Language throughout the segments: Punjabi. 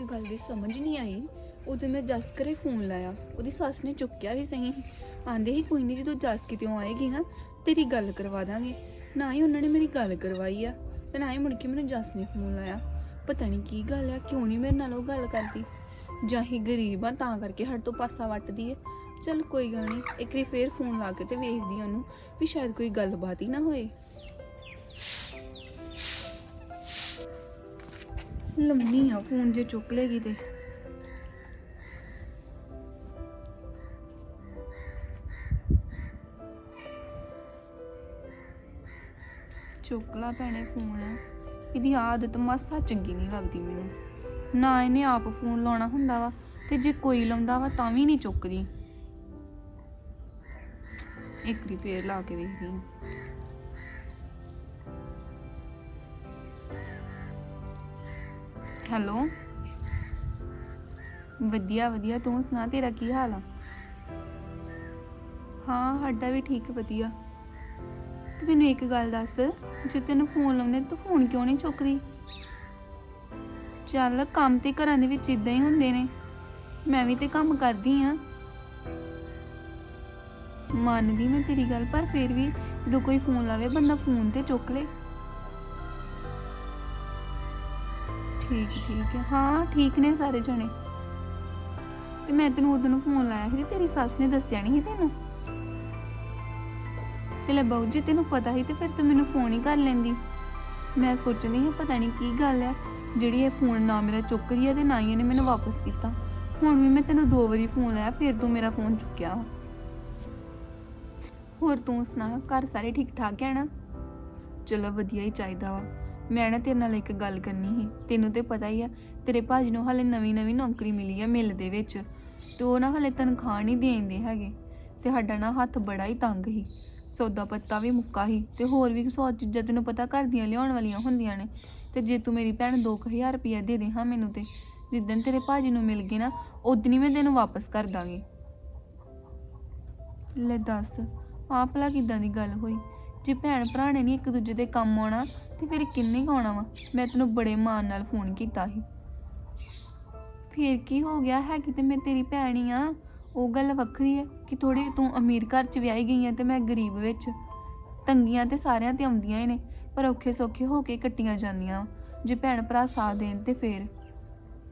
ਇੱਕ ਗੱਲ ਦੀ ਸਮਝ ਨਹੀਂ ਆਈ। ਉਦੋਂ ਮੈਂ ਜਸ ਕਰੇ ਫੋਨ ਲਾਇਆ। ਉਹਦੀ ਸੱਸ ਨੇ ਚੁੱਕਿਆ ਵੀ ਸਹੀ। ਆਂਦੇ ਹੀ ਕੋਈ ਨਹੀਂ, ਜਦੋਂ ਜੱਸ ਕਿਤੇੋਂ ਆਏਗੀ ਨਾ, ਤੇਰੀ ਗੱਲ ਕਰਵਾ ਦਾਂਗੇ। ਨਾ ਹੀ ਉਹਨਾਂ ਨੇ ਮੇਰੀ ਗੱਲ ਕਰਵਾਈ ਆ ਤੇ ਨਾ ਹੀ ਮੁੜ ਕੇ ਮੈਨੂੰ ਜੱਸ ਨੇ ਫੋਨ ਲਾਇਆ। ਪਤਾ ਨਹੀਂ ਕੀ ਗੱਲ ਆ, ਕਿਉਂ ਨਹੀਂ ਮੇਰੇ ਨਾਲ ਉਹ ਗੱਲ ਕਰਦੀ। ਜਾਂ ਹੀ ਗਰੀਬ ਆ, ਤਾਂ ਕਰਕੇ ਹੱਟ ਤੋਂ ਪਾਸਾ ਵੱਟਦੀ ਹੈ ਚਲ ਕੋਈ ਗੱਲ ਨਹੀਂ, ਇੱਕ ਵਾਰੀ ਫੇਰ ਫੋਨ ਲਾ ਕੇ ਤੇ ਵੇਖਦੀ ਆ ਉਹਨੂੰ ਵੀ ਸ਼ਾਇਦ ਕੋਈ ਗੱਲਬਾਤ ਹੀ ਨਾ ਹੋਏ। ਲੰਮੀ ਆ, ਫੋਨ ਜੇ ਚੁੱਕ ਲੇਗੀ ਤੇ। ਚੁੱਕ ਲਾ ਭੈਣੇ ਫੋਨ। ਇਹਦੀ ਆਦਤ ਮਾਸਾ ਚੰਗੀ ਨਹੀਂ ਲੱਗਦੀ ਮੈਨੂੰ। ਨਾ ਇਹਨੇ ਆਪ ਫੋਨ ਲਾਉਣਾ ਹੁੰਦਾ ਵਾ, ਤੇ ਜੇ ਕੋਈ ਲਾਉਂਦਾ ਵਾ ਤਾਂ ਵੀ ਨਹੀਂ ਚੁੱਕਦੀ। ਇੱਕ ਵਾਰੀ ਫੇਰ ਲਾ ਕੇ ਵੇਖਦੀ ਹਾਂ। ਹੈਲੋ। ਵਧੀਆ ਵਧੀਆ। ਤੂੰ ਸੁਣਾ, ਤੇਰਾ ਕੀ ਹਾਲ ਆ? ਹਾਂ, ਸਾਡਾ ਵੀ ਠੀਕ, ਵਧੀਆ। ਤੇ ਮੈਨੂੰ ਇੱਕ ਗੱਲ ਦੱਸ, ਜੇ ਤੈਨੂੰ ਫੋਨ ਲਾਉਂਦੇ ਤੂੰ ਫੋਨ ਕਿਉਂ ਨਹੀਂ ਚੁੱਕਦੀ? ਚੱਲ, ਕੰਮ ਤੇ ਘਰਾਂ ਦੇ ਵਿੱਚ ਇਦਾਂ ਹੀ ਹੁੰਦੇ ਨੇ। ਮੈਂ ਵੀ ਤੇ ਕੰਮ ਕਰਦੀ ਆ। ਮੰਨਦੀ ਮੈਂ ਤੇਰੀ ਗੱਲ, ਪਰ ਫਿਰ ਵੀ ਜਦੋਂ ਕੋਈ ਫੋਨ ਲਾਵੇ, ਬੰਦਾ ਫੋਨ ਤੇ ਚੁੱਕ ਲੇ। ਠੀਕ ਠੀਕ ਹੈ। ਹਾਂ, ਠੀਕ ਨੇ ਸਾਰੇ ਜਣੇ। ਤੇ ਮੈਂ ਤੈਨੂੰ ਉਦੋਂ ਨੂੰ ਫੋਨ ਲਾਇਆ ਸੀ ਤੇ ਤੇਰੀ ਸੱਸ ਨੇ ਦੱਸਿਆ ਨਹੀਂ ਸੀ ਤੈਨੂੰ? ਤੇ ਲੈ ਬਾਊ ਜੀ, ਤੈਨੂੰ ਪਤਾ ਹੀ ਤੇ ਫਿਰ ਤੂੰ ਮੈਨੂੰ ਫੋਨ ਹੀ ਕਰ ਲੈਂਦੀ। ਮੈਂ ਸੋਚਦੀ ਹਾਂ, ਪਤਾ ਨਹੀਂ ਕੀ ਗੱਲ ਹੈ। ਜਿਹੜੀ ਇਹ ਫੋਨ ਨਾ ਮੇਰਾ ਚੁੱਕ ਰਹੀ ਹੈ ਤੇ ਨਾ ਹੀ ਇਹਨੇ ਮੈਨੂੰ ਵਾਪਸ ਕੀਤਾ। ਹੁਣ ਵੀ ਮੈਂ ਤੈਨੂੰ ਦੋ ਵਾਰੀ ਫੋਨ ਲਾਇਆ, ਫਿਰ ਤੂੰ ਮੇਰਾ ਫੋਨ ਚੁੱਕਿਆ। ਵਾ। ਹੋਰ ਤੂੰ ਸੁਣਾ, ਘਰ ਸਾਰੇ ਠੀਕ ਠਾਕ ਹੈ ਨਾ? ਚਲੋ, ਵਧੀਆ ਹੀ ਚਾਹੀਦਾ ਵਾ। ਮੈਂ ਨਾ ਤੇਰੇ ਨਾਲ ਇੱਕ ਗੱਲ ਕਰਨੀ ਸੀ। ਤੈਨੂੰ ਤੇ ਪਤਾ ਹੀ ਆ, ਤੇਰੇ ਭਾਜੀ ਨੂੰ ਹਾਲੇ ਨਵੀਂ ਨਵੀਂ ਨੌਕਰੀ ਮਿਲੀ ਆ ਮਿਲ ਦੇ ਵਿੱਚ। ਤੇ ਉਹ ਨਾ ਹਾਲੇ ਤਨਖਾਹ ਨਹੀਂ ਦੇਂਦੇ ਹੈਗੇ। ਤੇ ਸਾਡਾ ਨਾ ਹੱਥ ਬੜਾ ਹੀ ਤੰਗ ਸੀ। ਸੌਦਾ ਪੱਤਾ ਵੀ ਮੁੱਕਾ ਸੀ ਤੇ ਹੋਰ ਵੀ ਸੌ ਚੀਜ਼ਾਂ ਤੈਨੂੰ ਪਤਾ ਘਰ ਦੀਆਂ ਲਿਆਉਣ ਵਾਲੀਆਂ ਹੁੰਦੀਆਂ ਨੇ। ਤੇ ਜੇ ਤੂੰ ਮੇਰੀ ਭੈਣ 2000 ਰੁਪਇਆ ਦੇ ਦੇ ਹਾਂ ਮੈਨੂੰ ਤੇ, ਜਿੱਦਣ ਤੇਰੇ ਭਾਜੀ ਨੂੰ ਮਿਲ ਗਏ ਨਾ ਉਦਣ ਹੀ ਮੈਂ ਤੈਨੂੰ ਵਾਪਸ ਕਰ ਦਾਂਗੀ। ਲੈ ਦੱਸ, ਆਹ ਭਲਾ ਕਿਦਾਂ ਦੀ ਗੱਲ ਹੋਈ? ਜੇ ਭੈਣ ਭਰਾ ਨੇ ਨਹੀਂ ਇੱਕ ਦੂਜੇ ਦੇ ਕੰਮ ਆਉਣਾ ਤੇ ਫਿਰ ਕਿੰਨੇ ਕੁ ਵਾ? ਮੈਂ ਤੈਨੂੰ ਬੜੇ ਮਾਣ ਨਾਲ ਫੋਨ ਕੀਤਾ ਸੀ। ਫਿਰ ਕੀ ਹੋ ਗਿਆ? ਹੈ ਕਿ ਤੇ ਮੈਂ ਤੇਰੀ ਭੈਣ ਹੀ ਆ। ਉਹ ਗੱਲ ਵੱਖਰੀ ਹੈ ਕਿ ਥੋੜੀ ਤੂੰ ਅਮੀਰ ਘਰ ਚ ਵਿਆਹੀ ਗਈ ਹੈ ਤੇ ਮੈਂ ਗਰੀਬ ਵਿੱਚ। ਤੰਗੀਆਂ ਤੇ ਸਾਰਿਆਂ ਤੇ ਆਉਂਦੀਆਂ ਹੀ ਨੇ, ਪਰ ਔਖੇ ਸੌਖੇ ਹੋ ਕੇ ਕੱਟੀਆਂ ਜਾਂਦੀਆਂ ਵਾਂ। ਜੇ ਭੈਣ ਭਰਾ ਸਾਥ ਦੇਣ ਤੇ ਫੇਰ?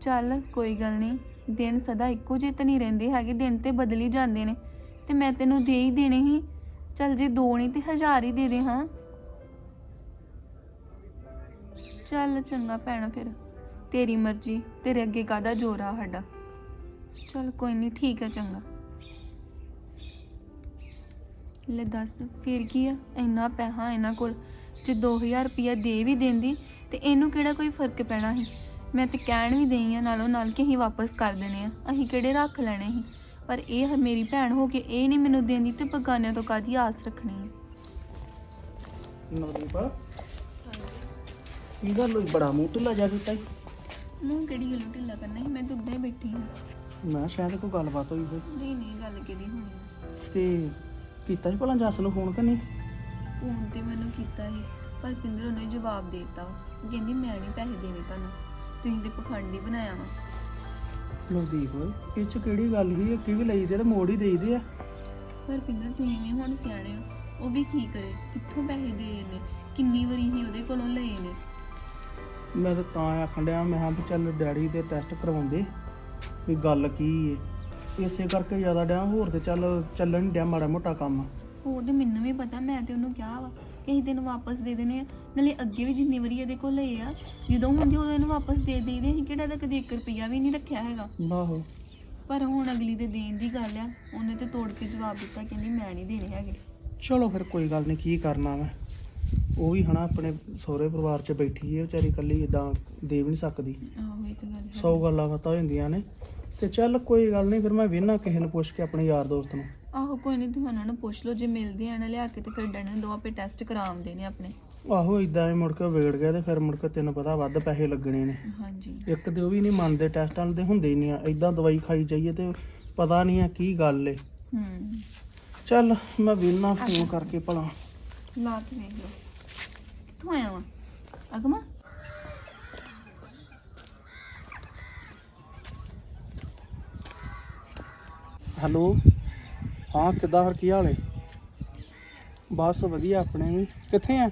ਚੱਲ ਕੋਈ ਗੱਲ ਨਹੀਂ, ਦਿਨ ਸਦਾ ਇੱਕੋ ਜਿਹੇ ਤਾਂ ਨਹੀਂ ਰਹਿੰਦੇ ਹੈਗੇ, ਦਿਨ ਤੇ ਬਦਲੀ ਜਾਂਦੇ ਨੇ। ਤੇ ਮੈਂ ਤੈਨੂੰ ਦੇ ਹੀ ਦੇਣੇ ਹੀ ਚੱਲ ਜੇ ਦੋ ਨਹੀਂ ਤੇ ਹਜ਼ਾਰ ਹੀ ਦੇ ਦੇ ਹਾਂ। ਚੱਲ ਚੰਗਾ ਭੈਣਾ ਫਿਰ। ਤੇਰੀ ਮਰਜ਼ੀ, ਤੇਰੇ ਅੱਗੇ ਕਾਦਾ ਜ਼ੋਰ ਆ ਸਾਡਾ। ਚੱਲ ਕੋਈ ਨਹੀਂ ਠੀਕ ਹੈ ਚੰਗਾ। ਲੈ ਦੱਸ, ਫਿਰ ਕੀ ਆ? ਇੰਨਾ ਪੈਸਾ ਇਹਨਾਂ ਕੋਲ, ਜੇ 2000 ਰੁਪਇਆ ਦੇ ਵੀ ਦਿੰਦੀ, ਤੇ ਇਹਨੂੰ ਕਿਹੜਾ ਕੋਈ ਫ਼ਰਕ ਪੈਣਾ ਸੀ? ਮੈਂ ਤੇ ਕਹਿਣ ਵੀ ਦੇਈ ਆ, ਨਾਲੋਂ ਨਾਲ ਕਿ ਅਸੀਂ ਵਾਪਸ ਕਰ ਦੇਣੇ ਆ। ਅਸੀਂ ਕਿਹੜੇ ਰੱਖ ਲੈਣੇ ਸੀ? ਪਰ ਇਹ ਮੇਰੀ ਭੈਣ ਹੋ ਕੇ ਇਹ ਨਹੀਂ ਮੈਨੂੰ ਦੇਂਦੀ ਤੇ ਬਗਾਨਿਆਂ ਤੋਂ ਕਾਦੀ ਆਸ ਰੱਖਣੀ ਹੈ ਨਵਦੀਪ ਕੀ ਗੱਲ ਹੋਈ ਬੜਾ ਮੂੰਹ ਢਿੱਲਾ ਜਾ ਕੀਤਾ ਈ? ਮੂੰਹ ਕਿਹੜੀ ਗੱਲ ਢਿੱਲਾ ਕਰਨਾ ਸੀ ਮੈਂ ਤਾਂ ਉੱਦਾਂ ਹੀ ਬੈਠੀ ਹਾਂ ਮੈਂ ਸ਼ਾਇਦ ਕੋਈ ਗੱਲਬਾਤ ਹੋਈ ਹੋਈ ਨਹੀਂ ਨਹੀਂ ਗੱਲ ਕਿਹਦੀ ਹੋਣੀ ਆ। ਤੇ ਕੀਤਾ ਸੀ ਭਲਾ ਜੱਸ ਨੂੰ ਫੋਨ ਕਿ ਨਹੀਂ? ਫੋਨ ਤੇ ਮੈਨੂੰ ਕੀਤਾ ਸੀ। ਪਰ ਪਿੰਦਰ ਉਹਨੇ ਜਵਾਬ ਦੇ ਦਿੱਤਾ ਵਾ। ਕਹਿੰਦੀ ਮੈਂ ਨਹੀਂ ਪੈਸੇ ਦੇਣੇ ਤੁਹਾਨੂੰ। ਤੁਸੀਂ ਤੇ ਪਖੰਡੀ ਬਣਾਇਆ ਵਾ। ਨਵਦੀਪ ਇਹ ਚ ਕਿਹੜੀ ਗੱਲ ਸੀ? ਅੱਗੇ ਵੀ ਲਈ ਦੇ ਤੇ ਮੋੜ ਹੀ ਦੇਈਦੇ ਆ। ਪਰ ਪਿੰਦਰ ਤੁਸੀਂ ਵੀ ਹੁਣ ਸਿਆਣੇ ਹੋ। ਉਹ ਵੀ ਕੀ ਕਰੇ? ਕਿੱਥੋਂ ਪੈਸੇ ਦੇ ਨੇ ਕਿੰਨੀ ਵਾਰੀ ਹੀ ਉਹਦੇ ਕੋਲੋਂ ਲਏ ਨੇ? ਮੈਂ ਤਾਂ ਤਾਂ ਆਖਣ ਡਿਆ ਮੈਂ ਹਾਂ ਵੀ ਚੱਲ ਡੈਡੀ ਦੇ ਟੈਸਟ ਕਰਵਾਉਂਦੇ ਵੀ ਗੱਲ ਕੀ ਏ। ਇਸੇ ਕਰਕੇ ਜ਼ਿਆਦਾ ਡਿਆ ਹੋਰ ਤੇ ਚੱਲ ਚੱਲਣ ਡਿਆ ਮਾੜਾ ਮੋਟਾ ਕੰਮ। ਉਹ ਤੇ ਮੈਨੂੰ ਵੀ ਪਤਾ ਮੈਂ ਤੇ ਉਹਨੂੰ ਕਿਹਾ ਵਾ ਕਿ ਅਸੀਂ ਤੈਨੂੰ ਵਾਪਸ ਦੇ ਦੇਣੇ ਆ। ਨਾਲੇ ਅੱਗੇ ਵੀ ਜਿੰਨੀ ਵਾਰੀ ਇਹਦੇ ਕੋਲ ਲਏ ਆ ਜਦੋਂ ਹੁੰਦੀ ਉਦੋਂ ਇਹਨੂੰ ਵਾਪਸ ਦੇ ਦੇਈਦੇ ਅਸੀਂ ਕਿਹੜਾ ਤਾਂ ਕਦੇ 1 ਰੁਪਿਆ ਵੀ ਨਹੀਂ ਰੱਖਿਆ ਹੈਗਾ। ਆਹੋ। ਪਰ ਹੁਣ ਅਗਲੀ ਦੇ ਦੇਣ ਦੀ ਗੱਲ ਆ ਉਹਨੇ ਤੇ ਤੋੜ ਕੇ ਜਵਾਬ ਦਿੱਤਾ ਕਹਿੰਦੀ ਮੈਂ ਨਹੀਂ ਦੇਣੇ ਹੈਗੇ। ਚਲੋ ਫਿਰ ਕੋਈ ਗੱਲ ਨਹੀਂ ਕੀ ਕਰਨਾ ਮੈਂ। ਉਹ ਵੀ ਹਨਾ ਆਪਣੇ ਸਹੁਰੇ ਪਰਿਵਾਰ 'ਚ ਬੈਠੀ ਏ ਵਿਚਾਰੀ ਇਕੱਲੀ ਇਦਾਂ ਦੇ ਵੀ ਨਹੀਂ ਸਕਦੀ। ਆਹੋ ਇਹ ਤਾਂ ਗੱਲ ਹੈ ਸੌ ਗੱਲਾਂ ਪਤਾ ਹੋ ਜਾਂਦੀਆਂ ਨੇ। ਤੇ ਚੱਲ ਕੋਈ ਗੱਲ ਨਹੀਂ ਫਿਰ ਮੈਂ ਵੇਨਾ ਕਿਸੇ ਨੂੰ ਪੁੱਛ ਕੇ ਆਪਣੇ ਯਾਰ ਦੋਸਤ ਨੂੰ। ਆਹੋ ਕੋਈ ਨਹੀਂ ਤੁਸੀਂ ਉਹਨਾਂ ਨੂੰ ਪੁੱਛ ਲਓ ਜੇ ਮਿਲਦੇ ਆ ਨਾ ਲਿਆ ਕੇ ਤੇ ਫਿਰ ਡੈਡੀ ਦੋ ਆਪੇ ਟੈਸਟ ਕਰਾਉਂਦੇ ਨੇ ਆਪਣੇ। ਆਹੋ ਇਦਾਂ ਹੀ ਮੁੜ ਕੇ ਵੇੜ ਗਿਆ ਤੇ ਫਿਰ ਮੁੜ ਕੇ ਤੈਨੂੰ ਪਤਾ ਵੱਧ ਪੈਸੇ ਲੱਗਣੇ ਨੇ। ਹਾਂਜੀ। ਇੱਕ ਤੇ ਉਹ ਵੀ ਨਹੀਂ ਮੰਨਦੇ ਟੈਸਟਾਂ ਦੇ ਹੁੰਦੇ ਹੀ ਨਹੀਂ ਆ। ਇਦਾਂ ਦਵਾਈ ਖਾਈ ਜਾਈਏ ਤੇ ਪਤਾ ਨਹੀਂ ਆ ਕੀ ਗੱਲ ਏ। ਹੂੰ। ਚੱਲ ਮੈਂ ਵੇਨਾ ਫੋਨ ਕਰਕੇ ਭਲਾ। ਹੈਲੋ? ਹਾਂ, ਕਿੱਦਾਂ ਹਰ ਕੀ ਹਾਲ ਏ? ਬਸ ਵਧੀਆ, ਆਪਣੇ ਵੀ। ਕਿੱਥੇ ਆ?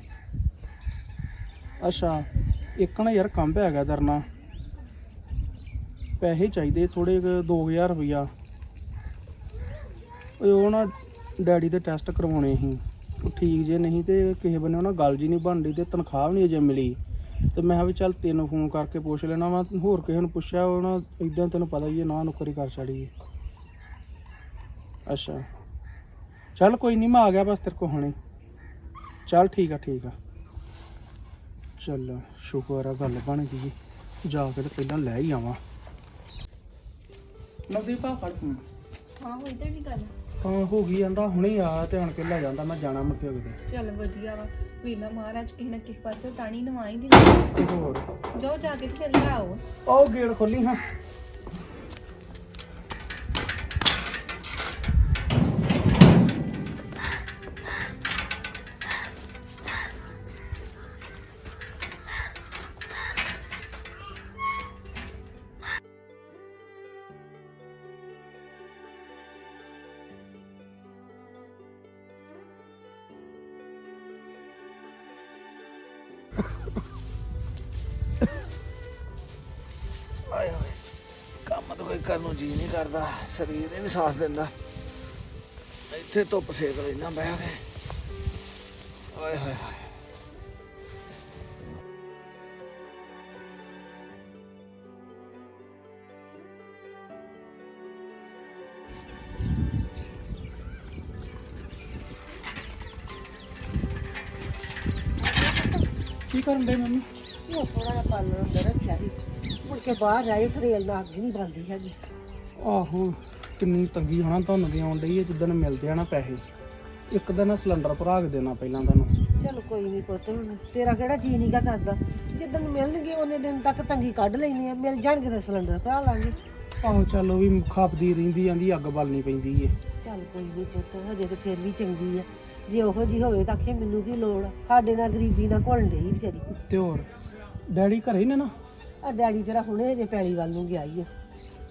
ਅੱਛਾ, ਇੱਕ ਨਾ ਯਾਰ ਕੰਮ ਪਿਆ ਹੈਗਾ ਤੇਰੇ ਪੈਸੇ ਚਾਹੀਦੇ ਥੋੜੇ 2000 ਰੁਪਇਆ ਉਹ ਨਾ ਡੈਡੀ ਦੇ ਟੈਸਟ ਕਰਵਾਉਣੇ ਸੀ। ਠੀਕ ਜੇ ਨਹੀਂ ਤੇ ਕਿਸੇ ਬੰਨੇ ਉਹਨਾਂ ਗੱਲ ਜੀ ਨਹੀਂ ਬਣਦੀ ਤੇ ਤਨਖਾਹ ਵੀ ਨਹੀਂ ਅਜੇ ਮਿਲੀ। ਤੇ ਮੈਂ ਕਿਹਾ ਵੀ ਚੱਲ ਤੈਨੂੰ ਫੋਨ ਕਰਕੇ ਪੁੱਛ ਲੈਣਾ ਵਾ, ਹੋਰ ਕਿਸੇ ਨੂੰ ਪੁੱਛਿਆ ਉਹ ਇਦਾਂ ਤੈਨੂੰ ਪਤਾ ਹੀ ਹੈ ਨਾ ਨੌਕਰੀ ਕਰ ਛੜੀ ਅੱਛਾ। ਚੱਲ ਕੋਈ ਨਹੀਂ, ਮੈਂ ਆ ਗਿਆ ਬਸ ਤੇਰੇ ਕੋ ਹੁਣੇ। ਚੱਲ ਠੀਕ ਆ ਠੀਕ ਆ। ਚੱਲ, ਸ਼ੁਕਰ ਆ, ਗੱਲ ਬਣ ਗਈ ਜਾ ਕੇ ਤੇ ਪਹਿਲਾਂ ਲੈ ਹੀ ਆਵਾਂ। ਨਵਦੀਪ, ਆ ਫੜ ਫੋਨ। ਹਾਂ ਹੋਈ ਤੁਹਾਡੀ ਗੱਲ। ਹਾਂ ਹੋ ਗਈ ਜਾਂਦਾ ਹੁਣੇ ਆ ਆਣ ਕੇ ਲੈ ਜਾਂਦਾ ਮੈਂ ਜਾਣਾ ਮੁੜ ਕੇ ਕਿਤੇ ਚੱਲ ਵਧੀਆ ਵਾ ਵੇਲਾ ਮਹਾਰਾਜ ਕਿਸੇ ਨਾ ਕਿਸੇ ਪਾਸੇ ਟਾਣੀ ਨਵਾਈ ਤੇ ਹੋਰ? ਜਾਓ ਜਾ ਕੇ ਤੇ ਫਿਰ ਲਿਆਓ। ਉਹ ਗੇਟ ਖੋਲੀ ਹਾਂ। ਕੋਈ ਕਰਨ ਨੂੰ ਜੀ ਨਹੀਂ ਕਰਦਾ ਸਰੀਰ ਹੀ ਨਹੀਂ ਸਾਥ ਦਿੰਦਾ। ਇੱਥੇ ਧੁੱਪ ਸੇਕ ਲੈਣਾ ਬਹਿ ਕੇ ਆਏ ਹਾਏ ਹਾਏ। ਕੀ ਕਰਨ ਦੇ ਮੰਮੀ? ਉਹ ਥੋੜਾ ਜਿਹਾ ਪਾਲਣ ਅੰਦਰ ਰੱਖਿਆ ਸੀ। ਮੁੜ ਕੇ ਬਾਹਰ ਆਏ ਥਰੇਲ ਨਾਲ ਅੱਗ ਨਹੀਂ ਬਲਦੀ ਹੈਗੀ। ਆਹੋ ਕਿੰਨੀ ਤੰਗੀ ਹਨਾ ਤੁਹਾਨੂੰ ਦੀ ਆਉਣ ਹੈ ਜਿੱਦਣ ਮਿਲਦੇ ਆ ਨਾ ਪੈਸੇ। ਇੱਕ ਦਿਨ ਸਿਲੰਡਰ ਭਰਾ ਕੇ ਦੇਣਾ ਪਹਿਲਾਂ ਤੁਹਾਨੂੰ। ਚਲ ਕੋਈ ਨਹੀਂ ਪੁੱਤ ਹੁਣ ਤੇਰਾ ਕਿਹੜਾ ਜੀ ਨੀਗਾ ਕਰਦਾ। ਜਿੱਦਣ ਮਿਲਣਗੇ ਉਹਨੇ ਦਿਨ ਤੱਕ ਤੰਗੀ ਕੱਢ ਲੈਣੀ ਆ ਮਿਲ ਜਾਣਗੇ ਤਾਂ ਸਿਲੰਡਰ ਭਰਾ ਲਾਂਗੇ। ਆਹੋ ਚੱਲ ਉਹ ਵੀ ਖਾਪਦੀ ਰਹਿੰਦੀ ਜਾਂਦੀ ਅੱਗ ਬਲਣੀ ਪੈਂਦੀ ਏ। ਚੱਲ ਕੋਈ ਨਹੀਂ ਪੁੱਤ ਹਜੇ ਤੇ ਫਿਰ ਵੀ ਚੰਗੀ ਆ। ਜੇ ਉਹੋ ਜੀ ਹੋਵੇ ਤਾਂ ਆਖੇ ਮੈਨੂੰ ਕੀ ਲੋੜ ਆ? ਸਾਡੇ ਨਾਲ ਗਰੀਬੀ ਨਾਲ ਘੁਲਣ ਡਈ ਵਿਚਾਰੀ। ਤੇ ਹੋਰ ਡੈਡੀ ਘਰੇ ਹੀ ਨੇ ਨਾ? ਆ ਡੈਡੀ ਤੇਰਾ ਹੁਣੇ ਹਜੇ ਪੈਲੀ ਵੱਲ ਨੂੰ ਗਿਆ ਈ ਓ।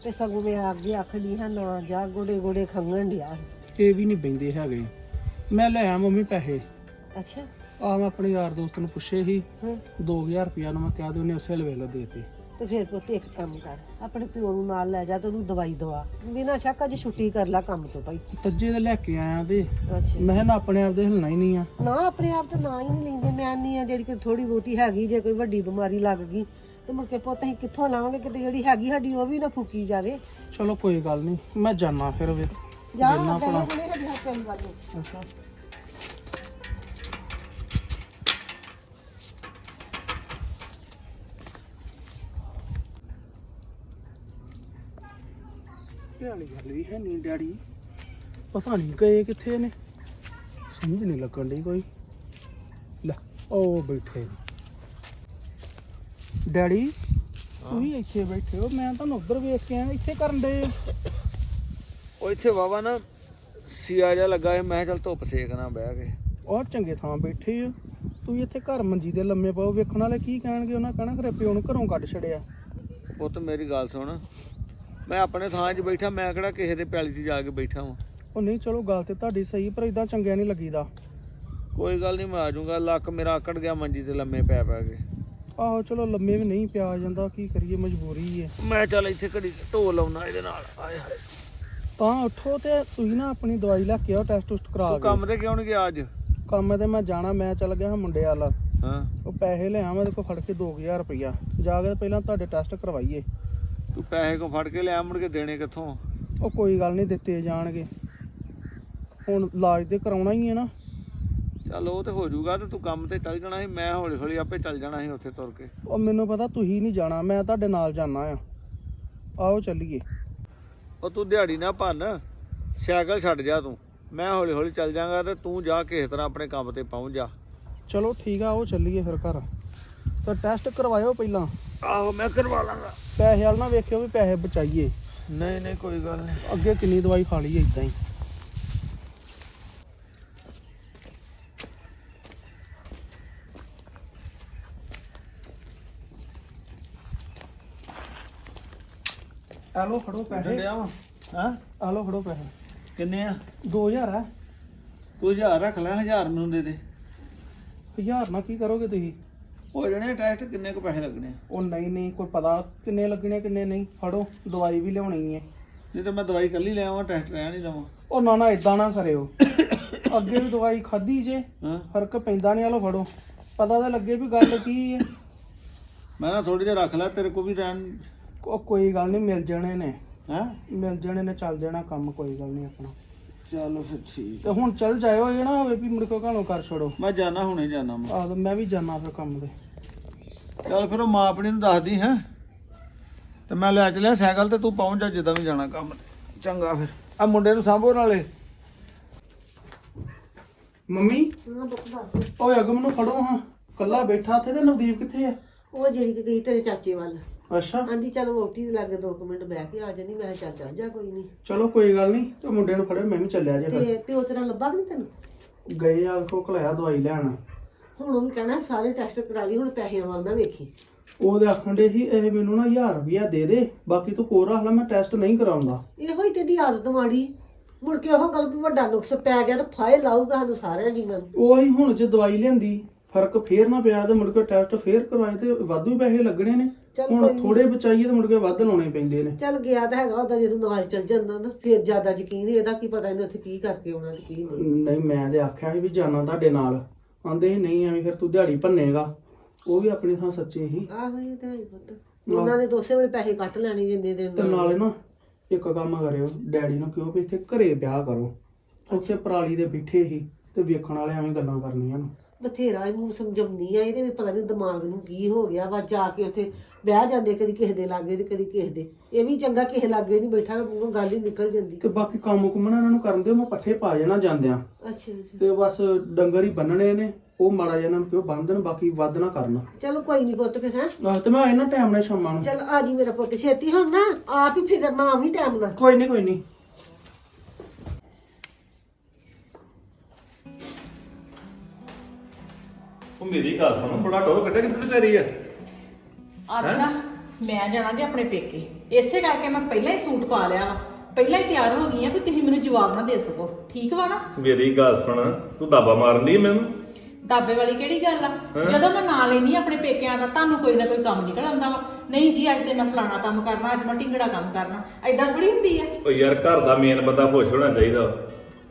ਤੇ ਸਗੋਂ ਮੈਂ ਅੱਗੇ ਆਖਣੀ ਹਾਂ ਨਾ ਜਾ ਗੋਡੇ ਗੋਡੇ ਖੰਗਣ ਡਿਆ। ਇਹ ਵੀ ਨਹੀਂ ਬੈਂਦੇ ਹੈਗੇ। ਮੈਂ ਲੈ ਆ ਮੰਮੀ ਪੈਸੇ। ਅੱਛਾ। ਆ ਮੈਂ ਆਪਣੇ ਯਾਰ ਦੋਸਤ ਨੂੰ ਪੁੱਛੇ ਸੀ ਹਾਂ। 2000 ਰੁਪਇਆ ਨੂੰ ਮੈਂ ਕਿਹਾ ਤੇ ਉਹਨੇ ਉਸੇ ਵੇਲੇ ਦੇਤੇ। ਤੇ ਫਿਰ ਪੁੱਤ ਇੱਕ ਕੰਮ ਕਰ ਆਪਣੇ ਪਿਓ ਨੂੰ ਨਾਲ ਲੈ ਜਾ ਤੇ ਉਹਨੂੰ ਦਵਾਈ ਦਵਾ। ਬਿਨਾਂ ਸ਼ੱਕ ਅੱਜ ਛੁੱਟੀ ਕਰ ਲੈ ਕੰਮ ਤੋਂ ਭਾਈ। ਤੱਜੇ ਦੇ ਲੈ ਕੇ ਆਇਆ ਤੇ। ਅੱਛਾ। ਮੈਂ ਕਿਹਾ ਨਾ ਆਪਣੇ ਆਪ ਦੇ ਹਿਲਣਾ ਹੀ ਨਹੀਂ ਆ। ਨਾ ਆਪਣੇ ਆਪ ਤੇ ਨਾ ਹੀ ਨਹੀਂ ਲੈਂਦੇ ਮੈਂ ਨਹੀਂ ਆ ਜਿਹੜੀ ਕੋਈ ਥੋੜੀ ਬਹੁਤੀ ਹੈਗੀ ਜੇ ਕੋਈ ਵੱਡੀ ਬਿਮਾਰੀ ਲੱਗ ਗਈ ਤੇ ਮੁੜ ਕੇ ਪੁੱਤ ਅਸੀਂ ਕਿੱਥੋਂ ਲਾਵਾਂਗੇ? ਕਿਤੇ ਜਿਹੜੀ ਹੈਗੀ ਸਾਡੀ ਉਹ ਵੀ ਨਾ ਫੂਕੀ ਜਾਵੇ। ਚਲੋ ਕੋਈ ਗੱਲ ਨਹੀਂ ਮੈਂ ਜਾਣਾ ਫਿਰ ਵੇ। ਜਾ ਜਿੰਨਾ ਗਏ ਭਲਾ- ਹੁਣੇ ਸਾਡੀ ਚੱਲੀ ਵੱਲ। ਨੂੰ ਅੱਛਾ। ਇਹ ਵਾਲੀ ਗੱਲ ਵੀ ਹੈ ਨਹੀਂ ਡੈਡੀ। ਪਤਾ ਨਹੀਂ ਗਏ ਕਿੱਥੇ ਨੇ। ਸਮਝ ਨਹੀਂ ਲੱਗਣ ਡਈ ਕੋਈ। ਲੈ ਉਹ ਬੈਠੇ ਨੇ। ਡੈਡੀ ਤੁਸੀਂ ਇੱਥੇ ਬੈਠੇ ਹੋ ਮੈਂ ਤੁਹਾਨੂੰ ਉੱਧਰ ਵੇਖ ਕੇ ਆਇਆ ਇੱਥੇ ਕਰਨ ਦੇ ਉਹ ਇੱਥੇ ਵਾਵਾ ਨਾ ਸੀਆ ਜਿਹਾ ਲੱਗਾ ਸੀ ਮੈਂ ਕਿਹਾ ਚੱਲ ਧੁੱਪ ਸੇਕਣਾ ਬਹਿ ਕੇ। ਔਰ ਚੰਗੇ ਥਾਂ ਬੈਠੇ ਹੋ ਤੁਸੀਂ ਇੱਥੇ ਘਰ ਮੰਜੀ ਦੇ ਲੰਮੇ ਪਾਓ ਵੇਖਣ ਵਾਲੇ ਕੀ ਕਹਿਣਗੇ ਉਹਨਾਂ ਕਹਿਣਾ ਖਰੇ ਪਿਓ ਨੂੰ ਘਰੋਂ ਕੱਢ ਛੜਿਆ ਪੁੱਤ ਮੇਰੀ ਗੱਲ ਸੁਣ। ਮੈਂ ਆਪਣੇ ਥਾਂ 'ਚ ਬੈਠਾ ਮੈਂ ਕਿਹੜਾ ਕਿਸੇ ਦੇ ਪੈਲੀ 'ਚ ਜਾ ਕੇ ਬੈਠਾ ਵਾਂ? ਉਹ ਨਹੀਂ ਚਲੋ ਗੱਲ ਤੇ ਤੁਹਾਡੀ ਸਹੀ ਪਰ ਇਦਾਂ ਚੰਗਿਆ ਨਹੀਂ ਲੱਗੀਦਾ। ਕੋਈ ਗੱਲ ਨਹੀਂ ਮੈਂ ਆ ਜਾਊਂਗਾ। ਲੱਕ ਮੇਰਾ ਆਕੜ ਗਿਆ ਮੰਜੀ ਤੇ ਲੰਮੇ ਪੈ ਪੈ ਕੇ। ਆਹੋ ਚਲੋ ਲੰਮੇ ਵੀ ਨਹੀਂ ਪਿਆ ਜਾਂਦਾ ਕੀ ਕਰੀਏ ਮਜਬੂਰੀ ਹੈ ਮੈਂ ਚੱਲ ਇੱਥੇ ਘੜੀ ਢੋ ਲਾਉਣਾ ਇਹਦੇ ਨਾਲ ਆਏ ਹਾਏ। ਤਾਂ ਉੱਠੋ ਤੇ ਤੁਸੀਂ ਨਾ ਆਪਣੀ ਦਵਾਈ ਲੈ ਕੇ ਆਓ ਟੈਸਟ ਟੁਸਟ ਕਰਾ ਤੂੰ ਕੇ ਕੰਮ ਤੇ ਕਿਉਂ ਨਹੀਂ ਗਿਆ ਅੱਜ? ਕੰਮ ਤੇ ਮੈਂ ਜਾਣਾ ਮੈਂ ਚੱਲ ਗਿਆ ਹਾਂ ਮੁੰਡੇ ਵਾਲਾ। ਹਾਂ। ਉਹ ਪੈਸੇ ਲਿਆ ਮੈਂ ਕੋ ਫੜ ਕੇ 2000 ਰੁਪਇਆ ਜਾ ਕੇ ਪਹਿਲਾਂ ਤੁਹਾਡੇ ਟੈਸਟ ਕਰਵਾਈਏ। ਤੂੰ ਪੈਸੇ ਕੋ ਫੜ ਕੇ ਲਿਆ ਮੁੜ ਕੇ ਦੇਣੇ ਕਿੱਥੋਂ? ਉਹ ਕੋਈ ਗੱਲ ਨਹੀਂ ਦਿੱਤੇ ਜਾਣਗੇ। ਹੁਣ ਇਲਾਜ ਤੇ ਕਰਾਉਣਾ ਹੀ ਹੈ ਨਾ। ਚੱਲ ਉਹ ਤੇ ਹੋ ਜਾਊਗਾ ਤੇ ਤੂੰ ਕੰਮ ਤੇ ਚੱਲ ਜਾਣਾ ਸੀ ਮੈਂ ਹੌਲੀ ਹੌਲੀ ਆਪੇ ਚੱਲ ਜਾਣਾ ਸੀ ਉੱਥੇ ਤੁਰ ਕੇ। ਉਹ ਮੈਨੂੰ ਪਤਾ ਤੁਸੀਂ ਨਹੀਂ ਜਾਣਾ ਮੈਂ ਤੁਹਾਡੇ ਨਾਲ ਜਾਣਾ ਆ। ਆਓ ਚੱਲੀਏ। ਉਹ ਤੂੰ ਦਿਹਾੜੀ ਨਾ ਭੰਨ ਸਾਈਕਲ ਛੱਡ ਜਾ ਤੂੰ। ਮੈਂ ਹੌਲੀ ਹੌਲੀ ਚੱਲ ਜਾਗਾ ਤੇ ਤੂੰ ਜਾ ਕਿਸੇ ਤਰ੍ਹਾਂ ਆਪਣੇ ਕੰਮ ਤੇ ਪਹੁੰਚ ਜਾ। ਚਲੋ ਠੀਕ ਆ ਉਹ ਚੱਲੀਏ ਫਿਰ ਘਰ। ਤਾਂ ਟੈਸਟ ਕਰਵਾਇਓ ਪਹਿਲਾਂ। ਆਹੋ ਮੈਂ ਕਰਵਾ ਲਾਂਗਾ। ਪੈਸੇ ਵਾਲ ਨਾ ਵੇਖਿਓ ਵੀ ਪੈਸੇ ਬਚਾਈਏ। ਨਹੀਂ ਨਹੀਂ ਕੋਈ ਗੱਲ ਨਹੀਂ। ਅੱਗੇ ਕਿੰਨੀ ਦਵਾਈ ਖਾ ਲਈ ਇਦਾਂ ਹੀ। ਹਲੋ ਫੜੋ ਪੈਸੇ। ਡੰਡਿਆ ਵਾ। ਹਾਂ? ਆ ਲਓ ਫੜੋ ਪੈਸੇ। ਕਿੰਨੇ ਆ? 2000 ਆ। ਤੂੰ ਹਜ਼ਾਰ ਰੱਖ ਲੈ ਹਜ਼ਾਰ ਮੈਨੂੰ ਦੇ ਦੇ। 1000 ਨਾਲ ਕੀ ਕਰੋਗੇ ਤੁਸੀਂ? ਹੋ ਜਾਣੇ ਟੈਸਟ ਕਿੰਨੇ ਕੁ ਪੈਸੇ ਲੱਗਣੇ ਆ? ਉਹ ਨਹੀਂ ਨਹੀਂ ਕੋਈ ਪਤਾ ਕਿੰਨੇ ਲੱਗਣੇ ਕਿੰਨੇ ਨਹੀਂ। ਫੜੋ ਦਵਾਈ ਵੀ ਲਿਆਉਣੀ ਹੈ ਨਹੀਂ ਤਾਂ ਮੈਂ ਦਵਾਈ ਕੱਲੀ ਲੈ ਆਵਾਂ ਟੈਸਟ ਰਹਿਣ ਨਹੀਂ ਦਵਾਂ। ਉਹ ਨਾ ਨਾ ਇਦਾਂ ਨਾ ਕਰਿਓ। ਅੱਗੇ ਵੀ ਦਵਾਈ ਖਾਧੀ ਜੇ ਹਾਂ। ਫ਼ਰਕ ਪੈਂਦਾ ਨਹੀਂ ਆ ਲਓ ਫੜੋ। ਪਤਾ ਤਾਂ ਲੱਗੇ ਵੀ ਗੱਲ ਕੀ ਹੈ ਮੈਂ ਨਾ ਥੋੜੀ ਜਿਹੀ ਰੱਖ ਲੈ ਤੇਰੇ ਕੋ ਵੀ ਰਹਿਣ ਉਹ ਕੋਈ ਗੱਲ ਨਹੀਂ ਮਿਲ ਜਾਣੇ ਨੇ। ਹਾਂ? ਮਿਲ ਜਾਣੇ ਨੇ ਚੱਲ ਜਾਣਾ ਕੰਮ ਕੋਈ ਗੱਲ ਨਹੀਂ ਆਪਣਾ। ਚਲੋ ਫਿਰ ਠੀਕ ਤੇ ਹੁਣ ਚੱਲ ਜਾਇਓ ਇਹ ਨਾ ਹੋਵੇ ਵੀ ਮੁੜ ਕੇ ਘਰੋਂ ਕਰ ਛੋੜੋ ਮੈਂ ਜਾਣਾ ਹੁਣੇ ਜਾਣਾ ਮੈਂ। ਆਹ ਮੈਂ ਵੀ ਜਾਣਾ ਫਿਰ ਕੰਮ ਤੇ। ਚੱਲ ਫਿਰ ਉਹ ਮਾਂ ਆਪਣੀ ਨੂੰ ਦੱਸਦੀ ਹੈ? ਤੇ ਮੈਂ ਲੈ ਚਲਿਆ ਸਾਈਕਲ ਤੇ ਤੂੰ ਪਹੁੰਚ ਜਾ ਜਿੱਦਾਂ ਵੀ ਜਾਣਾ ਕੰਮ ਤੇ। ਚੰਗਾ ਫਿਰ। ਆ ਮੁੰਡੇ ਨੂੰ ਸਾਂਭੋ ਨਾਲੇ। ਮੰਮੀ? ਹਾਂ ਪੁੱਤ ਦੱਸ। ਓਏ ਅਗਮ ਨੂੰ ਫੜੋ ਹਾਂ। ਕੱਲਾ ਬੈਠਾ ਇੱਥੇ ਤੇ ਨਵਦੀਪ ਕਿੱਥੇ ਆ? ਉਹ ਜਿਹੜੀ ਕਿ ਗਈ ਤੇਰੇ ਚਾਚੇ ਵੱਲ। ਅੱਛਾ। ਆਂਦੀ ਚੱਲ ਵੋਟੀ ਦੇ ਲਾਗੇ 2 ਮਿੰਟ ਬਹਿ ਕੇ ਆ ਜਾਨੀ ਮੈਂ ਕਿਹਾ ਚੱਲ ਚੱਲ ਜਾ ਕੋਈ ਨਹੀਂ ਚਲੋ ਕੋਈ ਗੱਲ ਨਹੀਂ ਤੇ ਮੁੰਡੇ ਨੂੰ ਫੜਿਓ ਮੈਂ ਵੀ ਚੱਲਿਆ ਜੇ ਫਿਰ। ਤੇ ਪਿਓ ਤੇਰਾ ਲੱਭਾ ਕਿ ਨਹੀਂ ਤੈਨੂੰ? ਗਏ ਆ ਕੋ ਘਲਾਇਆ ਦਵਾਈ ਲੈਣ। ਹੁਣ ਉਹਨੂੰ ਕਹਿਣਾ ਸਾਰੇ ਟੈਸਟ ਕਰਾ ਲਈ ਹੁਣ ਪੈਸਿਆਂ ਵੱਲ ਨਾ ਵੇਖੀ। ਉਹਦੇ ਆਖਣ ਦੇ ਸੀ ਇਹ ਮੈਨੂੰ ਨਾ 1000 ਰੁਪਇਆ ਦੇ ਦੇ ਬਾਕੀ ਤੂੰ ਕੋਲ ਰੱਖ ਲੈ ਮੈਂ ਟੈਸਟ ਨਹੀਂ ਕਰਾਉਂਦਾ। ਇਹੋ ਹੀ ਤੇਰੀ ਆਦਤ ਮਾੜੀ ਮੁੜ ਕੇ ਉਹ ਗੱਲ ਵੀ ਵੱਡਾ ਨੁਕਸ ਪੈ ਗਿਆ ਤੇ ਫਾਇ ਲਾਊਗਾ ਸਾਨੂੰ ਸਾਰਿਆਂ ਜੀਵਾਂ ਨੂੰ। ਉਹੀ ਹੁਣ ਜੇ ਦਵਾਈ ਲਿਆਂਦੀ ਫ਼ਰਕ ਫੇਰ ਨਾ ਪਿਆ ਤੇ ਮੁੜ ਕੇ ਟੈਸਟ ਫੇਰ ਕਰਵਾਏ ਤੇ ਵਾਧੂ ਪੈਸੇ ਲੱਗਣੇ ਨੇ। ਚੱਲ ਹੁਣ ਕੋਈ। ਥੋੜੇ ਬਚਾਈਏ ਤੇ ਮੁੜ ਕੇ ਵੱਧ ਲਾਉਣੇ ਪੈਂਦੇ ਨੇ। ਚੱਲ ਗਿਆ ਤਾਂ ਹੈਗਾ ਉਹਦਾ ਜਦੋਂ ਨਾਲ ਚੱਲ ਜਾਂਦਾ ਨਾ ਫਿਰ ਜ਼ਿਆਦਾ ਯਕੀਨ ਇਹਦਾ ਕੀ ਪਤਾ ਇਹਨੇ ਉੱਥੇ ਕੀ ਕਰਕੇ ਆਉਣਾ ਤੇ ਕੀ ਨਹੀਂ। ਨਹੀਂ ਮੈਂ ਤੇ ਆਖਿਆ ਸੀ ਵੀ ਜਾਣਾ ਤੁਹਾਡੇ ਨਾਲ। ਆਂਦੇ ਸੀ ਨਹੀਂ ਐਵੇਂ ਫਿਰ ਤੂੰ ਦਿਹਾੜੀ ਭੰਨੇਗਾ। ਉਹ ਵੀ ਆਪਣੀ ਥਾਂ ਸੱਚੇ ਸੀ। ਆਹੋ ਇਹ ਤਾਂ ਹੈ ਪੁੱਤ। ਉਹਨਾਂ ਨੇ ਦੋਸੇ ਵੇਲੇ ਪੈਸੇ ਕੱਟ ਲੈਣੇ ਜਿੰਨੇ ਦਿਨ ਤੇ ਨਾਲੇ ਨਾ ਇੱਕ ਕੰਮ ਕਰਿਓ ਡੈਡੀ ਨੂੰ ਕਿਹਾ ਵੀ ਇੱਥੇ ਘਰੇ ਵਿਆਹ ਕਰੋ। ਉੱਥੇ ਪਰਾਲੀ ਦੇ ਬਿਠੇ ਹੀ ਤੇ ਵੇਖਣ ਵਾਲੇ ਐਵੇਂ ਗੱਲਾਂ ਕਰਨੀਆਂ ਨੇ। ਬਥੇਰਾ ਇਹਨੂੰ ਸਮਝਾਉਂਦੀ ਆ ਇਹਦੇ ਵੀ ਪਤਾ ਨਹੀਂ ਦਿਮਾਗ ਨੂੰ ਕੀ ਹੋ ਗਿਆ ਵਾ ਜਾ ਕੇ ਉੱਥੇ ਬਹਿ ਜਾਂਦੇ ਕਦੀ ਕਿਸੇ ਦੇ ਲਾਗੇ ਤੇ ਕਦੀ ਕਿਸੇ ਦੇ। ਇਹ ਵੀ ਚੰਗਾ ਕਿਸੇ ਲਾਗੇ ਨਹੀਂ ਬੈਠਾ ਮੂੰਹੋਂ ਗੱਲ ਹੀ ਨਿਕਲ ਜਾਂਦੀ। ਤੇ ਬਾਕੀ ਕੰਮ ਕੁੰਮਣਾ ਇਹਨਾਂ ਨੂੰ ਕਰਨ ਦਿਓ ਮੈਂ ਪੱਠੇ ਪਾ ਜਾਣਾ ਜਾਂਦਿਆਂ। ਅੱਛਾ ਅੱਛਾ। ਤੇ ਬਸ ਡੰਗਰ ਹੀ ਬੰਨਣੇ ਨੇ ਉਹ ਮਾੜਾ ਜਿਹਾ ਇਹਨਾਂ ਨੂੰ ਕਿਉਂ ਬੰਨ ਦੇਣ ਬਾਕੀ ਵੱਧ ਨਾ ਕਰਨ। ਚਲੋ ਕੋਈ ਨਹੀਂ ਪੁੱਤ ਫਿਰ ਹੈ। ਆਹ ਤੇ ਮੈਂ ਇਹਨਾਂ ਟਾਈਮ ਨਾਲ ਸ਼ਾਮਾਂ ਨੂੰ। ਚਲ ਆ ਜੀ ਮੇਰਾ ਪੁੱਤ ਛੇਤੀ ਹੁਣ ਨਾ ਆਪ ਹੀ ਫਿਕਰ ਨਾ ਆਵੀਂ ਟਾਈਮ ਨਾਲ। ਕੋਈ ਨਹੀਂ ਕੋਈ ਨਹੀਂ ਉਹ ਮੇਰੀ ਗੱਲ ਸੁਣ ਬੜਾ ਟੋਰ ਕੱਢਿਆ ਕਿੱਧਰ ਤੇਰੀ ਆ? ਅੱਜ ਨਾ ਮੈਂ ਜਾਣਾ ਜੀ ਆਪਣੇ ਪੇਕੇ। ਇਸੇ ਕਰਕੇ ਮੈਂ ਪਹਿਲਾਂ ਹੀ ਸੂਟ ਪਾ ਲਿਆ ਵਾ। ਪਹਿਲਾਂ ਹੀ ਤਿਆਰ ਹੋ ਗਈ ਆ ਕਿ ਤੁਸੀਂ ਮੈਨੂੰ ਜਵਾਬ ਨਾ ਦੇ ਸਕੋ। ਠੀਕ ਵਾ ਨਾ? ਮੇਰੀ ਗੱਲ ਸੁਣ ਤੂੰ ਦਾਬਾ ਮਾਰਨ ਦੀ ਮੈਨੂੰ? ਦਾਬੇ ਵਾਲੀ ਕਿਹੜੀ ਗੱਲ ਆ? ਜਦੋਂ ਮੈਂ ਨਾਂ ਲੈਣੀ ਆਪਣੇ ਪੇਕਿਆਂ ਦਾ ਤੁਹਾਨੂੰ ਕੋਈ ਨਾ ਕੋਈ ਕੰਮ ਨਿਕਲ ਆਉਂਦਾ ਵਾ। ਨਹੀਂ ਜੀ ਅੱਜ ਤੇ ਮੈਂ ਫਲਾਣਾ ਕੰਮ ਕਰਨਾ ਅੱਜ ਮੈਂ ਢਿੰਗੜਾ ਕੰਮ ਕਰਨਾ। ਐਦਾਂ ਥੋੜੀ ਹੁੰਦੀ ਆ? ਉਹ ਯਾਰ ਘਰ ਦਾ ਮੇਨ ਬੰਦਾ ਖੁਸ਼ ਹੋਣਾ ਚਾਹੀਦਾ।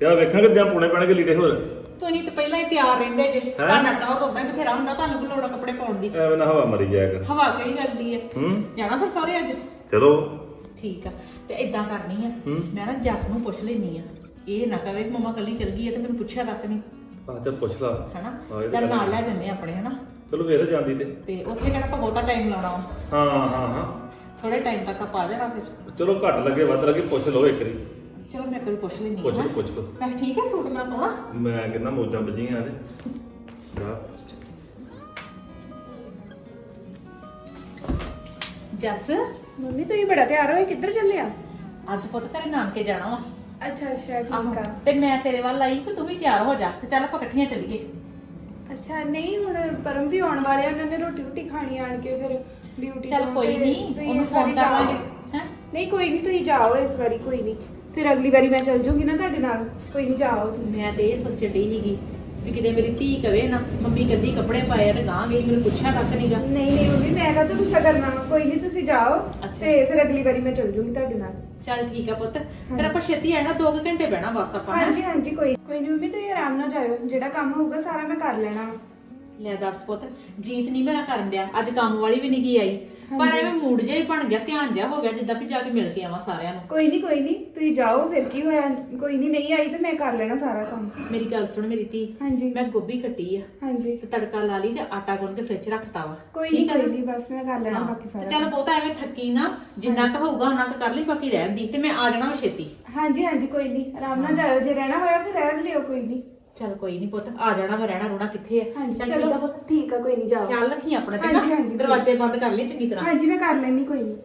ਤੇ ਆ ਵੇਖਾਂਗੇ ਜਾਂ ਪੁਣੇ ਪੈਣਗੇ ਲੀੜੇ ਹੋਰ। ਤੁਸੀਂ ਤੇ ਪਹਿਲਾਂ ਹੀ ਤਿਆਰ ਰਹਿੰਦੇ ਜੇ। ਤੁਹਾਡਾ ਟੌਰ ਉਦਾਂ ਹੀ ਬਥੇਰਾ ਹੁੰਦਾ ਤੁਹਾਨੂੰ ਕੀ ਲੋੜ ਆ ਕੱਪੜੇ ਪਾਉਣ ਦੀ। ਐਵੇਂ ਨਾ ਹਵਾ ਮਰੀ ਜਾਇਆ ਕਰ ਹਵਾ ਕਿਹੜੀ ਗੱਲ ਦੀ ਆ? ਹੂੰ? ਜਾਣਾ ਫਿਰ ਸਾਰੇ ਅੱਜ? ਚਲੋ। ਠੀਕ ਆ। ਤੇ ਇਦਾਂ ਕਰਨੀ ਆ। ਹੂੰ। ਮੈਂ ਨਾ ਜੱਸ ਨੂੰ ਪੁੱਛ ਲੈਣੀ ਆ। ਇਹ ਨਾ ਕਵੇ ਕਿ ਮਮਾ ਕੱਲੀ ਚਲ ਗਈ ਹੈ ਤੇ ਮੈਨੂੰ ਪੁੱਛਿਆ ਤੱਕ ਨਹੀਂ। ਆ ਤੇ ਪੁੱਛ ਲਾ। ਹਨਾ? ਹਾਂ, ਚੱਲ ਨਾਲ ਹੈ। ਲੈ ਜੰਨੇ ਆਪਣੇ ਹਨਾ? ਚਲੋ ਵੇਖ ਜਾਂਦੀ ਤੇ। ਤੇ ਉੱਥੇ ਕਿਹੜਾ ਆਪਾਂ ਬਹੁਤਾ ਟਾਈਮ ਲਾਉਣਾ ਹਾਂ ਹਾਂ ਹਾਂ। ਥੋੜੇ ਟਾਈਮ ਤੱਕ ਆ ਜਾਣਾ ਫਿਰ। ਚਲੋ ਘੱਟ ਲੱਗੇ ਵੱਧ ਲੱਗੇ ਪੁੱਛ ਲਓ ਇੱਕ ਵਾਰੀ। ਚਲੋ ਮੈਂ ਕੋਈ ਪੁੱਛ ਲੈਣੀ ਪੁੱਛ ਲਓ ਪੁੱਛ ਲਓ ਮੈਂ ਕਿਹਾ, ਠੀਕ ਹੈ ਸੂਟ ਮੇਰਾ ਸੋਹਣਾ। ਮੈਂ ਕਹਿੰਦਾ ਮੋਜਾਂ ਵੱਜੀਆਂ ਨੇ। ਜਾ। ਜੱਸ ਮੰਮੀ ਤੁਸੀਂ ਬੜਾ ਤਿਆਰ ਹੋਏ ਕਿੱਧਰ ਚੱਲੇ ਆ? ਅੱਜ ਪੁੱਤ ਤੇਰੇ ਨਾਨਕੇ ਜਾਣਾ ਵਾ। ਅੱਛਾ ਅੱਛਾ ਠੀਕ ਆ। ਤੇ ਮੈਂ ਤੇਰੇ ਵੱਲ ਆਈ ਕਿ ਤੂੰ ਵੀ ਤਿਆਰ ਹੋ ਜਾ ਤੇ ਚੱਲ ਆਪਾਂ ਇਕੱਠੀਆਂ ਚੱਲੀਏ। ਅੱਛਾ ਨਹੀਂ ਹੁਣ ਪਰਮ ਵੀ ਆਉਣ ਵਾਲੇ ਆ ਉਹਨਾਂ ਨੇ ਰੋਟੀ ਰੋਟੀ ਖਾਣੀ ਆਣ ਕੇ ਫਿਰ ਡਿਊਟੀ ਚੱਲ ਕੋਈ ਨਹੀਂ ਉਹਨੂੰ ਫੋਨ ਕਰ ਲਾਂਗੇ। ਹੈ? ਨਹੀਂ ਕੋਈ ਨਹੀਂ ਤੁਸੀਂ ਜਾਓ ਇਸ ਵਾਰੀ ਕੋਈ ਨਹੀਂ। ਫਿਰ ਅਗਲੀ ਵਾਰੀ ਮੈਂ ਚੱਲ ਜਾਊਂਗੀ ਨਾ ਤੁਹਾਡੇ ਨਾਲ। ਕੋਈ ਨਹੀਂ ਜਾਓ ਤੁਸੀਂ। ਮੈਂ ਤੇ ਇਹ ਸੋਚਣ ਡਈ ਸੀਗੀ ਵੀ ਕਿਤੇ ਮੇਰੀ ਧੀ ਕਵੇ ਨਾ ਮੰਮੀ ਕੱਲੀ ਕੱਪੜੇ ਪਾਏ ਆ ਤੇ ਗਾਂ ਗਈ ਮੈਨੂੰ ਪੁੱਛਿਆ ਤੱਕ ਨਹੀਂਗਾ ਨਹੀਂ ਨਹੀਂ ਮੰਮੀ ਮੈਂ ਕਹਾਂ ਗੁੱਸਾ ਕਰਨਾ ਵਾ। ਕੋਈ ਨਹੀਂ ਤੁਸੀਂ ਜਾਓ ਅੱਛਾ। ਤੇ ਫਿਰ ਅਗਲੀ ਵਾਰੀ ਮੈਂ ਚੱਲ ਜਾਊਂਗੀ ਤੁਹਾਡੇ ਨਾਲ। ਚੱਲ ਠੀਕ ਆ ਪੁੱਤ। ਫਿਰ ਆਪਾਂ ਛੇਤੀ ਆਣਾ 2 ਘੰਟੇ ਬਹਿਣਾ ਬਸ ਆਪਾਂ ਹੈਂ? ਹਾਂਜੀ ਹਾਂਜੀ ਕੋਈ ਕੋਈ ਨਹੀਂ ਮੰਮੀ ਤੁਸੀਂ ਆਰਾਮ ਨਾਲ ਜਾਇਓ। ਜਿਹੜਾ ਕੰਮ ਹੋਊਗਾ ਸਾਰਾ ਮੈਂ ਕਰ ਲੈਣਾ ਵਾ। ਲੈ ਦੱਸ ਪੁੱਤ ਜੀਤ ਨਹੀਂ ਮੇਰਾ ਕਰਨ ਡਿਆ। ਅੱਜ ਕੰਮ ਵਾਲੀ ਵੀ ਨਹੀਂ ਗਈ ਆਈ। ਪਰ ਐਵੇਂ ਮੂਡ ਜਿਹਾ ਹੀ ਬਣ ਗਿਆ ਧਿਆਨ ਜਿਹਾ ਹੋ ਗਿਆ ਜਿੱਦਾਂ ਵੀ ਜਾ ਕੇ ਮਿਲ ਕੇ ਆਵਾਂ ਸਾਰਿਆਂ ਨੂੰ। ਕੋਈ ਨਹੀਂ ਕੋਈ ਨਹੀਂ ਤੁਸੀਂ ਜਾਓ ਫਿਰ ਕੀ ਹੋਇਆ ਕੋਈ ਨਹੀਂ ਨਹੀਂ ਆਈ ਤੇ ਮੈਂ ਕਰ ਲੈਣਾ ਸਾਰਾ ਕੰਮ। ਮੇਰੀ ਗੱਲ ਸੁਣ ਮੇਰੀ ਧੀ ਹਾਂਜੀ। ਮੈਂ ਗੋਭੀ ਕੱਟੀ ਆ ਹਾਂਜੀ। ਤੇ ਤੜਕਾ ਲਾ ਲਈ ਤੇ ਆਟਾ ਗੁੰਨ ਕੇ ਫ੍ਰਿਜ ਰੱਖਤਾ ਵਾ। ਕੋਈ ਨਹੀਂ ਠੀਕ ਆ ਨਾ? ਕੋਈ ਨਹੀਂ ਬਸ ਮੈਂ ਕਰ ਲੈਣਾ ਹਾਂ, ਬਾਕੀ ਤੇ ਸਾਰਾ ਚੱਲ ਬਹੁਤਾ ਐਵੇਂ ਥੱਕੀ ਨਾ ਜਿੰਨਾ ਕੁ ਹੋਊਗਾ ਉਹਨਾਂ ਕੁ ਕਰ ਲਈ ਬਾਕੀ ਰਹਿਣ ਦੀ ਤੇ ਮੈਂ ਆ ਜਾਣਾ ਵਾ ਛੇਤੀ। ਹਾਂਜੀ ਹਾਂਜੀ ਕੋਈ ਨਹੀਂ ਆਰਾਮ ਨਾਲ ਜਾਇਓ ਜੇ ਰਹਿਣਾ ਹੋਇਆ ਫਿਰ ਰਹਿ ਲਿਓ ਕੋਈ ਨਹੀਂ ਚੱਲ ਕੋਈ ਨਹੀਂ ਪੁੱਤ ਆ ਜਾਣਾ ਵਾ ਰਹਿਣਾ ਰੋਣਾ ਕਿੱਥੇ ਆ? ਹਾਂਜੀ ਚੱਲ ਠੀਕ ਆ ਚਲੋ ਪੁੱਤ। ਠੀਕ ਆ ਕੋਈ ਨਹੀਂ ਜਾਓ। ਖਿਆਲ ਰੱਖੀ ਆਪਣਾ ਹਾਂਜੀ, ਚੰਗਾ? ਹਾਂਜੀ, ਦਰਵਾਜ਼ੇ ਬੰਦ ਕਰ ਲਈ ਚੰਗੀ ਤਰ੍ਹਾਂ। ਹਾਂਜੀ ਮੈਂ ਕਰ ਲੈਣੀ ਕੋਈ ਨਹੀਂ